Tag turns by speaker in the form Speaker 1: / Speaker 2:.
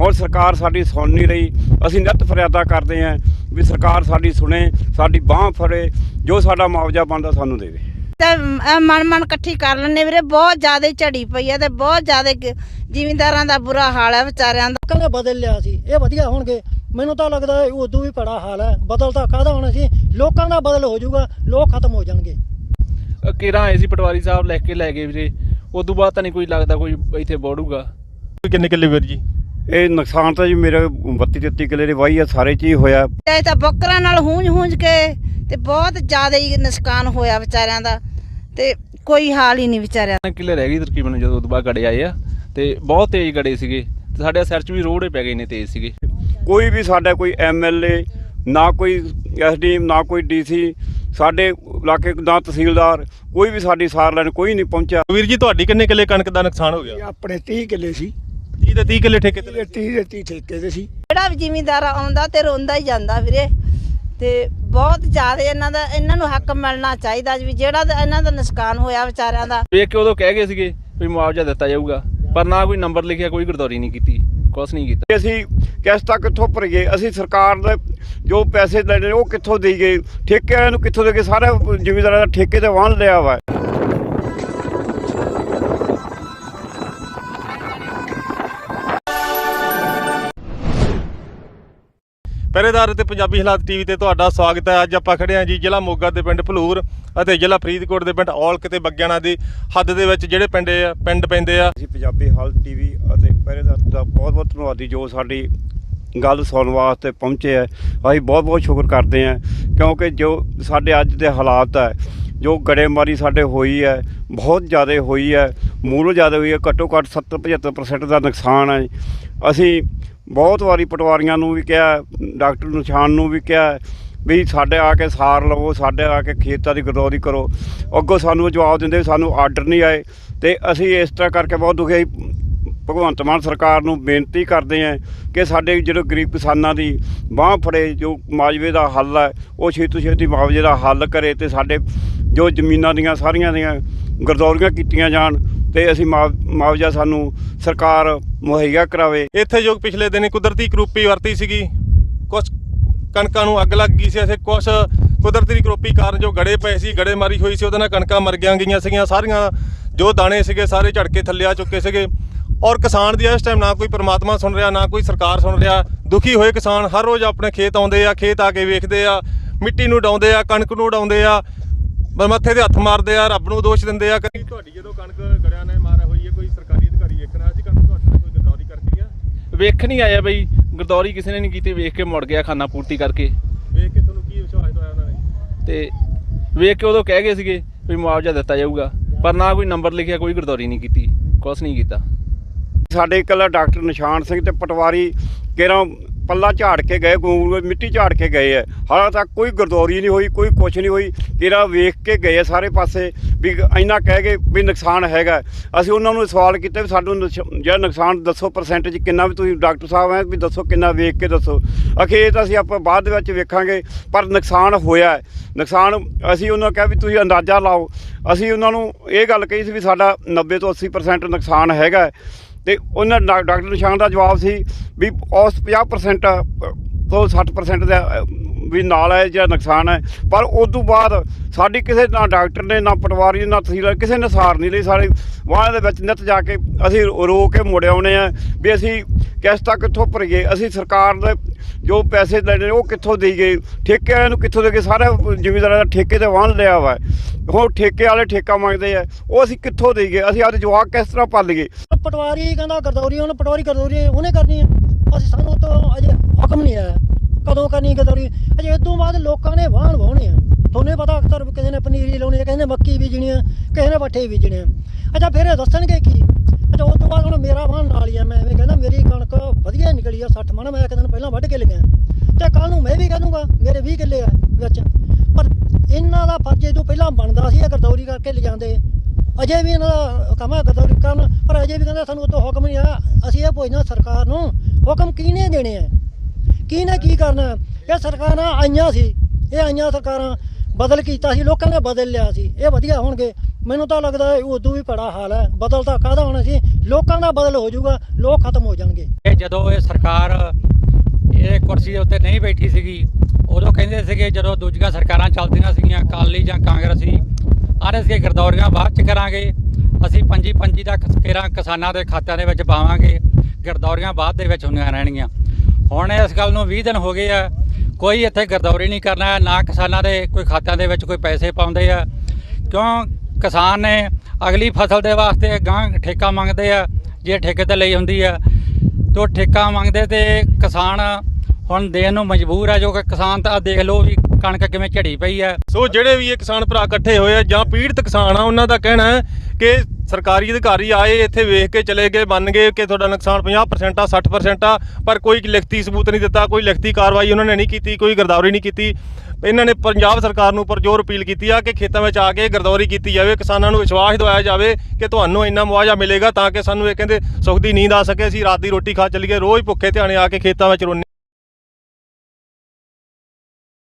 Speaker 1: ਹੁਣ ਸਰਕਾਰ ਸਾਡੀ ਸੁਣ ਨਹੀਂ ਰਹੀ। ਅਸੀਂ ਨਿੱਤ ਫਰਿਆਦਾ ਕਰਦੇ ਆਂ ਵੀ ਸਰਕਾਰ ਸਾਡੀ ਸੁਣੇ ਸਾਡੀ ਬਾਹ ਫੜੇ ਜੋ ਸਾਡਾ ਮੁਆਵਜ਼ਾ ਬਣਦਾ ਸਾਨੂੰ ਦੇਵੇ
Speaker 2: ਤੇ ਮਨ ਮਨ ਇਕੱਠੀ ਕਰ ਲੈਣੇ ਵੀਰੇ ਬਹੁਤ ਜ਼ਿਆਦਾ ਝੜੀ ਪਈ ਹੈ ਤੇ ਬਹੁਤ ਜ਼ਿਆਦਾ ਜ਼ਿਮੀਂਦਾਰਾਂ ਦਾ ਬੁਰਾ ਹਾਲ ਹੈ ਵਿਚਾਰਿਆਂ ਦਾ।
Speaker 3: ਨੇ ਬਦਲ ਲਿਆ ਸੀ ਇਹ ਵਧੀਆ ਹੋਣਗੇ। ਮੈਨੂੰ ਤਾਂ ਲੱਗਦਾ ਹੈ ਉਦੋਂ ਵੀ ਬੜਾ ਹਾਲ ਹੈ। ਬਦਲ ਤਾਂ ਕਾਹਦਾ ਹੋਣਾ ਸੀ? ਲੋਕਾਂ ਦਾ ਬਦਲ ਹੋ ਜਾਊਗਾ ਲੋਕ ਖਤਮ ਹੋ ਜਾਣਗੇ।
Speaker 4: ਕੇਰਾਂ ਆਏ ਸੀ ਪਟਵਾਰੀ ਸਾਹਿਬ ਲੈ ਕੇ ਲੈ ਗਏ ਵੀਰੇ? ਉਦੋਂ ਬਾਅਦ ਤਾਂ ਨਹੀਂ ਕੋਈ ਲੱਗਦਾ ਕੋਈ ਇੱਥੇ ਬੋੜੂਗਾ
Speaker 5: ਕਿੰਨੇ ਕਿੱਲੇ ਵੀਰ ਜੀ?
Speaker 1: ਇਹ ਨੁਕਸਾਨ ਤਾਂ ਜੀ ਮੇਰੇ 32 33 ਕਿੱਲੇ ਦੀ ਵਾਹੀ ਆ ਸਾਰੇ ਚ ਹੀ ਹੋਇਆ।
Speaker 2: ਤੇ ਤਾਂ ਬੱਕਰਾਂ ਨਾਲ ਹੂੰਝ ਹੂੰਝ ਕੇ ਤੇ ਬਹੁਤ ਜ਼ਿਆਦਾ ਹੀ ਨੁਕਸਾਨ ਹੋਇਆ ਵਿਚਾਰਿਆਂ ਦਾ ਤੇ ਕੋਈ ਹਾਲ ਹੀ ਨਹੀਂ ਵਿਚਾਰਿਆਂ ਦਾ।
Speaker 4: ਕਿੱਲੇ ਰਹਿ ਗਈ ਤਕਰੀਬਨ ਜਦੋਂ ਬਾਅਦ ਗੜੇ ਆਏ ਆ ਤੇ ਬਹੁਤ ਤੇਜ਼ ਗੜੇ ਸੀਗੇ ਤੇ ਸਾਡੇ ਸਿਰ 'ਚ ਵੀ ਰੋੜੇ ਪੈ ਗਏ ਨੇ ਤੇਜ਼ ਸੀਗੇ।
Speaker 1: ਕੋਈ ਵੀ ਸਾਡਾ ਕੋਈ ਐਮਐਲਏ ਨਾ ਕੋਈ ਐਸਡੀਐਮ ਨਾ ਕੋਈ ਡੀਸੀ ਸਾਡੇ ਇਲਾਕੇ ਦਾ ਤਹਿਸੀਲਦਾਰ ਕੋਈ ਵੀ ਸਾਡੀ ਸਾਰ ਲੈਣ ਕੋਈ ਨਹੀਂ ਪਹੁੰਚਿਆ।
Speaker 5: ਵੀਰ ਜੀ ਤੁਹਾਡੀ ਕਿੰਨੇ ਕਿੱਲੇ ਕਣਕ ਦਾ ਨੁਕਸਾਨ ਹੋ ਗਿਆ?
Speaker 6: ਆਪਣੇ 30 ਕਿੱਲੇ ਸੀ।
Speaker 5: 30 ਤੇ 30 ਕਿੱਲੇ ਠੇਕੇ ਤੇ
Speaker 6: ਤੇ 30 ਦੇ 30 ਠੇਕੇ ਦੇ ਸੀ।
Speaker 2: ਜਿਹੜਾ ਵੀ ਜ਼ਿਮੀਂਦਾਰ ਆਉਂਦਾ ਤੇ ਰੋਂਦਾ ਹੀ ਜਾਂਦਾ ਵੀਰੇ। ਤੇ ਬਹੁਤ ਜ਼ਿਆਦਾ ਇਹਨਾਂ ਦਾ ਇਹਨਾਂ ਨੂੰ ਹੱਕ ਮਿਲਣਾ ਚਾਹੀਦਾ ਵੀ ਜਿਹੜਾ ਤਾਂ ਇਹਨਾਂ ਦਾ ਨੁਕਸਾਨ ਹੋਇਆ ਵਿਚਾਰਿਆਂ ਦਾ।
Speaker 4: ਵੇਖ ਕੇ ਉਦੋਂ ਕਹਿ ਗਏ ਸੀਗੇ ਵੀ ਮੁਆਵਜ਼ਾ ਦਿੱਤਾ ਜਾਊਗਾ ਪਰ ਨਾ ਕੋਈ ਨੰਬਰ ਲਿਖਿਆ ਕੋਈ ਗਰਦੌਰੀ ਨਹੀਂ ਕੀਤੀ ਕੁਛ ਨਹੀਂ ਕੀਤਾ।
Speaker 1: ਅਸੀਂ ਕਿਸ਼ਤਾਂ ਕਿੱਥੋਂ ਭਰੀਏ? ਅਸੀਂ ਸਰਕਾਰ ਦੇ ਜੋ ਪੈਸੇ ਲੈਣੇ ਉਹ ਕਿੱਥੋਂ ਦੇਈਏ? ਠੇਕੇ ਵਾਲਿਆਂ ਨੂੰ ਕਿੱਥੋਂ ਦੇਈਏ ਸਾਰਾ ਜ਼ਿਮੀਂਦਾਰਾਂ ਦਾ ਠੇਕੇ ਤੇ ਵਾਹਨ ਲਿਆ ਵਾ।
Speaker 5: ਪਹਿਰੇਦਾਰ ਅਤੇ ਪੰਜਾਬੀ ਹਾਲਾਤ ਟੀਵੀ ਤੇ ਤੁਹਾਡਾ ਸਵਾਗਤ ਹੈ। ਅੱਜ ਆਪਾਂ ਖੜੇ ਹਾਂ ਜੀ ਜ਼ਿਲ੍ਹਾ ਮੋਗਾ ਦੇ ਪਿੰਡ ਭਲੂਰ ਅਤੇ ਜ਼ਿਲ੍ਹਾ ਫਰੀਦਕੋਟ ਦੇ ਪਿੰਡ ਔਲਕ ਤੇ ਬੱਗਿਆਣਾ ਦੀ ਹੱਦ ਦੇ ਵਿੱਚ ਜਿਹੜੇ ਪਿੰਡ ਆ, ਪਿੰਡ ਪੈਂਦੇ ਆ।
Speaker 1: ਅਸੀਂ ਪੰਜਾਬੀ ਹਾਲ ਟੀਵੀ ਅਤੇ ਪਹਿਰੇਦਾਰ ਦਾ ਬਹੁਤ ਬਹੁਤ ਧੰਨਵਾਦੀ ਜੋ ਸਾਡੀ ਗੱਲ ਸੁਣਨ ਵਾਸਤੇ ਪਹੁੰਚੇ ਆ। ਅਸੀਂ ਬਹੁਤ ਬਹੁਤ ਸ਼ੁਕਰ ਕਰਦੇ ਆ ਕਿਉਂਕਿ ਜੋ ਸਾਡੇ ਅੱਜ ਦੇ ਹਾਲਾਤ ਹੈ ਜੋ ਗੜੇਮਾਰੀ ਸਾਡੇ ਹੋਈ ਹੈ ਬਹੁਤ ਜ਼ਿਆਦਾ ਹੋਈ ਹੈ ਮੂਲ ਜ਼ਿਆਦਾ ਹੋਈ ਹੈ ਘੱਟੋ ਘੱਟ 70 75% ਦਾ ਨੁਕਸਾਨ ਹੈ ਅਸੀਂ ਬਹੁਤ ਵਾਰੀ ਪਟਵਾਰੀਆਂ ਨੂੰ ਵੀ ਕਿਹਾ, ਡਾਕਟਰ ਨਿਸ਼ਾਨ ਨੂੰ ਵੀ ਕਿਹਾ, ਵੀ ਸਾਡੇ ਆ ਕੇ ਸਾਰ ਲਵੋ, ਸਾਡੇ ਆ ਕੇ ਖੇਤਾਂ ਦੀ ਗਰਦੌਰੀ ਕਰੋ। ਅੱਗੋਂ ਸਾਨੂੰ ਜਵਾਬ ਦਿੰਦੇ ਵੀ ਸਾਨੂੰ ਆਰਡਰ ਨਹੀਂ ਆਏ। ਤੇ ਅਸੀਂ ਇਸ ਤਰ੍ਹਾਂ ਕਰਕੇ ਬਹੁਤ ਦੁਖੀ ਭਗਵੰਤ ਮਾਨ ਸਰਕਾਰ ਨੂੰ ਬੇਨਤੀ ਕਰਦੇ ਹਾਂ ਕਿ ਸਾਡੇ ਜਿਹੜੇ ਗਰੀਬ ਕਿਸਾਨਾਂ ਦੀ ਬਾਹ ਫੜੇ, ਜੋ ਮਾਜਵੇ ਦਾ ਹੱਲ ਹੈ, ਉਹ ਛੇਤੀ ਛੇਤੀ ਮੁਆਵਜ਼ੇ ਦਾ ਹੱਲ ਕਰੇ ਤੇ ਸਾਡੇ ਜੋ ਜ਼ਮੀਨਾਂ ਦੀਆਂ, ਸਾਰੀਆਂ ਦੀਆਂ ਗਰਦੌਰੀਆਂ ਕੀਤੀਆਂ ਜਾਣ। ਤੇ ਅਸੀਂ ਮੁਆਵ- ਮੁਆਵਜ਼ਾ ਸਾਨੂੰ ਸਰਕਾਰ ਮੁਹੱਈਆ ਕਰਾਵੇ।
Speaker 5: ਇੱਥੇ ਜੋ ਪਿਛਲੇ ਦਿਨੀ ਕੁਦਰਤੀ ਕਰੋਪੀ ਵਰਤੀ ਸੀਗੀ ਕੁਝ ਕਣਕਾਂ ਨੂੰ ਅੱਗ ਲੱਗ ਗਈ ਸੀ ਇੱਥੇ ਕੁਝ ਕੁਦਰਤੀ ਕਰੋਪੀ ਕਾਰਨ ਜੋ ਗੜੇ ਪਏ ਸੀ ਗੜੇ ਮਾਰੀ ਹੋਈ ਸੀ, ਉਹਦੇ ਨਾਲ ਕਣਕਾਂ ਮਰ ਗਈਆਂ ਗਈਆਂ ਸੀਗੀਆਂ, ਸਾਰੀਆਂ ਜੋ ਦਾਣੇ ਸੀਗੇ, ਸਾਰੇ ਝੜ ਕੇ ਥੱਲੇ ਆ ਚੁੱਕੇ ਸੀਗੇ। ਔਰ ਕਿਸਾਨ ਦੀ ਇਸ ਟਾਈਮ ਨਾ ਕੋਈ ਪਰਮਾਤਮਾ ਸੁਣ ਰਿਹਾ, ਨਾ ਕੋਈ ਸਰਕਾਰ ਸੁਣ ਰਿਹਾ। ਦੁਖੀ ਹੋਏ ਕਿਸਾਨ ਹਰ ਰੋਜ਼ ਆਪਣੇ ਖੇਤ ਆਉਂਦੇ ਆ, ਖੇਤ ਆ ਕੇ ਵੇਖਦੇ ਆ, ਮਿੱਟੀ ਨੂੰ ਡਾਉਂਦੇ ਆ, ਕਣਕ ਨੂੰ ਡਾਉਂਦੇ ਆ। ਬ- ਮੱਥੇ ਤੇ ਹੱਥ ਮਾਰਦੇ ਆ ਰੱਬ ਨੂੰ ਦੋਸ਼ ਦਿੰਦੇ ਆ। ਕਿ ਤੁਹਾਡੀ ਜਦੋਂ ਕਣਕ ਗੜਿਆਂ ਨੇ ਮਾਰ ਹੋਈ ਹੈ ਕੋਈ ਸਰਕਾਰੀ ਅਧਿਕਾਰੀ ਵੇਖਣਾ ਸੀ ਕਣਕ ਤੁਹਾਡੇ ਨਾਲ ਕੋਈ ਗਰਦੌਰੀ ਕਰਕੇ ਗਿਆ?
Speaker 4: ਵੇਖ ਨਹੀਂ ਆਇਆ ਬਈ ਗਰਦੌਰੀ ਕਿਸੇ ਨੇ ਨਹੀਂ ਕੀਤੀ ਵੇਖ ਕੇ ਮੁੜ ਗਿਆ ਖਾਨਾ ਪੂਰਤੀ ਕਰਕੇ।
Speaker 5: ਵੇਖ ਕੇ ਤੁਹਾਨੂੰ ਕੀ ਵਿਸ਼ਵਾਸ ਦਵਾਇਆ ਉਹਨਾਂ ਨੇ?
Speaker 4: ਤੇ ਵੇਖ ਕੇ ਉਦੋਂ ਕਹਿ ਗਏ ਸੀਗੇ ਵੀ ਮੁਆਵਜ਼ਾ ਦਿੱਤਾ ਜਾਊਗਾ ਪਰ ਨਾ ਕੋਈ ਨੰਬਰ ਲਿਖਿਆ ਕੋਈ ਗਰਦੌਰੀ ਨਹੀਂ ਕੀਤੀ ਕੁਛ ਨਹੀਂ ਕੀਤਾ।
Speaker 1: ਸਾਡੇ ਇਕੱਲਾ ਡਾਕਟਰ ਨਿਸ਼ਾਨ ਸਿੰਘ ਤੇ ਪਟਵਾਰੀ ਕਿਹੜਾ ਪੱਲਾ ਝਾੜ ਕੇ ਗਏ ਗੂੰਗ ਮਿੱਟੀ ਝਾੜ ਕੇ ਗਏ ਐ। ਹਾਲਾਂ ਤੱਕ ਕੋਈ ਗਰਦੌਰੀ ਨਹੀਂ ਹੋਈ, ਕੋਈ ਕੁਛ ਨਹੀਂ ਹੋਈ। ਕਿਹੜਾ ਵੇਖ ਕੇ ਗਏ ਆ ਸਾਰੇ ਪਾਸੇ ਵੀ ਇੰਨਾ ਕਹਿ ਗਏ ਵੀ ਨੁਕਸਾਨ ਹੈਗਾ ਅਸੀਂ ਉਹਨਾਂ ਨੂੰ ਸਵਾਲ ਕੀਤਾ ਵੀ ਸਾਨੂੰ ਨੁਕਸ- ਜਿਹੜਾ ਨੁਕਸਾਨ ਦੱਸੋ ਪਰਸੈਂਟੇਜ ਕਿੰਨਾ ਵੀ ਤੁਸੀਂ ਡਾਕਟਰ ਸਾਹਿਬ ਐ ਵੀ ਦੱਸੋ ਕਿੰਨਾ ਵੇਖ ਕੇ ਦੱਸੋ। ਅਖੇ ਇਹ ਤਾਂ ਅਸੀਂ ਆਪਾਂ ਬਾਅਦ ਦੇ ਵਿੱਚ ਵੇਖਾਂਗੇ, ਪਰ ਨੁਕਸਾਨ ਹੋਇਆ ਨੁਕਸਾਨ ਅਸੀਂ ਉਹਨਾਂ ਕਿਹਾ ਵੀ ਤੁਸੀਂ ਅੰਦਾਜ਼ਾ ਲਾਓ। ਅਸੀਂ ਉਹਨਾਂ ਨੂੰ ਇਹ ਗੱਲ ਕਹੀ ਸੀ ਵੀ ਸਾਡਾ 90 ਤੋਂ 80% ਨੁਕਸਾਨ ਹੈਗਾ ਤੇ ਉਹਨਾਂ ਡਾ- ਡਾਕਟਰ ਨਿਸ਼ਾਨ ਦਾ ਜਵਾਬ ਸੀ ਵੀ ਉਸ 50% ਤੋਂ 60% ਦਾ ਵੀ ਨਾਲ ਹੈ ਜਿਹੜਾ ਨੁਕਸਾਨ ਹੈ। ਪਰ ਉਸ ਤੋਂ ਬਾਅਦ ਸਾਡੀ ਕਿਸੇ ਨਾ ਡਾਕਟਰ ਨੇ, ਨਾ ਪਟਵਾਰੀ ਨਾ ਤਹਿਸੀਲਦਾਰ ਕਿਸੇ ਨੇ ਸਾਰ ਨਹੀਂ ਲਈ। ਸਾਰੇ ਵਾਹਾਂ ਦੇ ਵਿੱਚ ਨਿੱਤ ਜਾ ਕੇ ਅਸੀਂ ਰੋ ਕੇ ਮੁੜ ਆਉਣੇ ਆ ਵੀ ਅਸੀਂ ਕਿਸ ਤੱਕ ਕਿੱਥੋਂ ਭਰੀਏ। ਅਸੀਂ ਸਰਕਾਰ ਦੇ ਜੋ ਪੈਸੇ ਲੈਣੇ ਉਹ ਕਿੱਥੋਂ ਦੇਈਏ ਠੇਕੇ ਵਾਲਿਆਂ ਨੂੰ ਕਿੱਥੋਂ ਦੇਈਏ ਸਾਰਾ ਜ਼ਿਮੀਂਦਾਰਾਂ ਦਾ ਠੇਕੇ ਤੇ ਵਾਹਨ ਲਿਆ ਵਾ। ਹੁਣ ਠੇਕੇ ਵਾਲੇ ਠੇਕਾ ਮੰਗਦੇ ਆ। ਉਹ ਅਸੀਂ ਕਿੱਥੋਂ ਦੇਈਏ ਅਸੀਂ ਆਪਦੇ ਜਵਾਕ ਕਿਸ ਤਰ੍ਹਾਂ ਪਾਲੀਏ
Speaker 3: ਪਟਵਾਰੀ ਕਹਿੰਦਾ ਗਰਦੌਰੀ ਉਹਨੇ ਪਟਵਾਰੀ ਗਰਦੌਰੀ ਉਹਨੇ ਕਰਨੀ ਹੈ ਅਸੀਂ ਸਾਨੂੰ ਤਾਂ ਅਜੇ ਹੁਕਮ ਨਹੀਂ ਆਇਆ। ਕਦੋਂ ਕਰਨੀ ਗਰਦੌਰੀ? ਅਜੇ ਇਸ ਤੋਂ ਬਾਅਦ ਲੋਕਾਂ ਨੇ ਵਾਹਨ ਵਾਹੁਣੇ ਆ। ਤੁਹਾਨੂੰ ਪਤਾ ਅਕਸਰ ਕਿਸੇ ਨੇ ਪਨੀਰੀ ਲਾਉਣੀ ਹੈ ਕਿਸੇ ਨੇ ਮੱਕੀ ਬੀਜਣੀ ਹੈ ਕਿਸੇ ਨੇ ਪੱਠੇ ਬੀਜਣੇ ਆ। ਅੱਛਾ ਫਿਰ ਇਹ ਦੱਸਣਗੇ ਕੀ? ਅੱਛਾ ਉਸ ਤੋਂ ਬਾਅਦ ਹੁਣ ਮੇਰਾ ਵਾਹਣ ਨਾਲ ਹੀ ਆ, ਮੈਂ ਐਵੇਂ ਕਹਿੰਦਾ ਮੇਰੀ ਕਣਕ ਵਧੀਆ ਨਿਕਲੀ ਆ 60 ਮਣ ਮੈਂ ਇੱਕ ਦਿਨ ਪਹਿਲਾਂ ਵੱਢ ਕੇ ਲਿਆ ਤੇ ਕੱਲ ਨੂੰ ਮੈਂ ਵੀ ਕਹਿ ਦੂੰਗਾ, ਮੇਰੇ 20 ਕਿੱਲੇ ਆ ਵਿੱਚ। ਪਰ ਇਹਨਾਂ ਦਾ ਫਰਜ਼ ਜੋ ਪਹਿਲਾਂ ਬਣਦਾ ਸੀ ਇਹ ਗਰਦੌਰੀ ਕਰਕੇ ਲਿਜਾਂਦੇ ਅਜੇ ਵੀ ਇਹਨਾਂ ਦਾ ਕੰਮ ਹੈ ਗਰਦੌਰੀ ਕਰਨ, ਪਰ ਅਜੇ ਵੀ ਕਹਿੰਦਾ ਸਾਨੂੰ ਉਦੋਂ ਹੁਕਮ ਨਹੀਂ ਆਇਆ। ਅਸੀਂ ਇਹ ਪੁੱਛਣਾ ਸਰਕਾਰ ਨੂੰ, ਹੁਕਮ ਕਿਹਨੇ ਦੇਣੇ ਆ? ਕਿਹਨੇ ਕੀ ਕਰਨਾ? ਇਹ ਸਰਕਾਰਾਂ ਆਈਆਂ ਸੀ, ਇਹ ਆਈਆਂ ਸਰਕਾਰਾਂ ਬਦਲ ਕੀਤਾ ਸੀ, ਲੋਕਾਂ ਨੇ ਬਦਲ ਲਿਆ ਸੀ। ਇਹ ਵਧੀਆ ਹੋਣਗੇ। ਮੈਨੂੰ ਤਾਂ ਲੱਗਦਾ ਹੈ ਉਦੋਂ ਵੀ ਬੜਾ ਹਾਲ ਹੈ। ਬਦਲ ਤਾਂ ਕਾਹਦਾ ਹੋਣਾ ਸੀ? ਲੋਕਾਂ ਦਾ ਬਦਲ ਹੋ ਜਾਊਗਾ, ਲੋਕ ਖਤਮ ਹੋ ਜਾਣਗੇ।
Speaker 7: ਇਹ ਜਦੋਂ ਇਹ ਸਰਕਾਰ, ਇਹ ਕੁਰਸੀ ਦੇ ਉੱਤੇ ਨਹੀਂ ਬੈਠੀ ਸੀਗੀ, ਉਦੋਂ ਕਹਿੰਦੇ ਸੀਗੇ ਜਦੋਂ ਦੂਜੀਆਂ ਸਰਕਾਰਾਂ ਚੱਲਦੀਆਂ ਸੀਗੀਆਂ, ਅਕਾਲੀ ਜਾਂ ਕਾਂਗਰਸੀ, ਆਰੇ ਸੀਗੇ ਗਰਦੌਰੀਆਂ ਬਾਅਦ ਚ ਕਰਾਂਗੇ, ਅਸੀਂ ਪੰਜੀ ਪੰਜੀ ਦਾ ਕੇਰਾਂ ਕਿਸਾਨਾਂ ਦੇ ਖਾਤਿਆਂ ਦੇ ਵਿੱਚ ਪਾਵਾਂਗੇ ਗਰਦੌਰੀਆਂ ਬਾਅਦ ਦੇ ਵਿੱਚ ਹੁੰਦੀਆਂ ਰਹਿਣਗੀਆਂ। ਹੁਣ ਇਸ ਗੱਲ ਨੂੰ 20 ਦਿਨ ਹੋ ਗਏ ਆ, ਕੋਈ ਇੱਥੇ ਗਰਦੌਰੀ ਨਹੀਂ ਕਰਨਾ, ਨਾ ਕਿਸਾਨਾਂ ਦੇ ਕੋਈ ਖਾਤਿਆਂ ਦੇ ਵਿੱਚ ਕੋਈ ਪੈਸੇ ਪਾਉਂਦੇ ਆ, ਕਿਉਂ ਕਿਸਾਨ ਨੇ ਅਗਲੀ ਫਸਲ ਦੇ ਵਾਸਤੇ ਗਾਂ ਠੇਕਾ ਮੰਗਦੇ ਆ, ਜੇ ਠੇਕੇ ਤੇ ਲਈ ਹੁੰਦੀ ਆ। ਤੋ ਠੇਕਾ ਮੰਗਦੇ ਤੇ ਕਿਸਾਨ ਹੁਣ ਦੇਣ ਨੂੰ ਮਜਬੂਰ ਆ, ਜੋ ਕਿ ਕਿਸਾਨ ਤਾਂ ਦੇਖ ਲਓ ਵੀ ਕਣਕ ਕਿਵੇਂ ਝੜੀ ਪਈ ਆ।
Speaker 5: ਸੋ ਜਿਹੜੇ ਵੀ ਇਹ ਕਿਸਾਨ ਭਰਾ ਇਕੱਠੇ ਹੋਏ ਆ ਜਾਂ ਪੀੜਤ ਕਿਸਾਨ ਆ, ਉਹਨਾਂ ਦਾ ਕਹਿਣਾ ਹੈ ਕਿ ਸਰਕਾਰੀ ਅਧਿਕਾਰੀ ਆਏ, ਇੱਥੇ ਵੇਖ ਕੇ ਚਲੇ ਗਏ, ਮੰਨ ਗਏ ਕਿ ਤੁਹਾਡਾ ਨੁਕਸਾਨ 50% ਆ 60% ਆ, ਪਰ ਕੋਈ ਲਿਖਤੀ ਸਬੂਤ ਨਹੀਂ ਦਿੱਤਾ, ਕੋਈ ਲਿਖਤੀ ਕਾਰਵਾਈ ਉਹਨਾਂ ਨੇ ਨਹੀਂ ਕੀਤੀ, ਕੋਈ ਗਰਦੌਰੀ ਨਹੀਂ ਕੀਤੀ। ਇਹਨਾਂ ਨੇ ਪੰਜਾਬ ਸਰਕਾਰ ਨੂੰ ਪਰਜੋਰ ਅਪੀਲ ਕੀਤੀ ਆ ਕਿ ਖੇਤਾਂ ਵਿੱਚ ਆ ਕੇ ਗਰਦੌਰੀ ਕੀਤੀ ਜਾਵੇ, ਕਿਸਾਨਾਂ ਨੂੰ ਵਿਸ਼ਵਾਸ ਦਿਵਾਇਆ ਜਾਵੇ ਕਿ ਤੁਹਾਨੂੰ ਇੰਨਾ ਮੁਆਵਜ਼ਾ ਮਿਲੇਗਾ ਤਾਂ ਕਿ ਸਾਨੂੰ ਇਹ ਕਹਿੰਦੇ ਸੁੱਖ ਦੀ ਨੀਂਦ ਆ ਸਕੇ, ਅਸੀਂ ਰਾਤ ਦੀ ਰੋਟੀ ਖਾ ਚੱਲੀਏ, ਰੋਜ਼ ਭੁੱਖੇ ਧਿਆਣੇ ਆ ਕੇ ਖੇਤਾਂ ਵਿੱਚ ਰੋਂਦੇ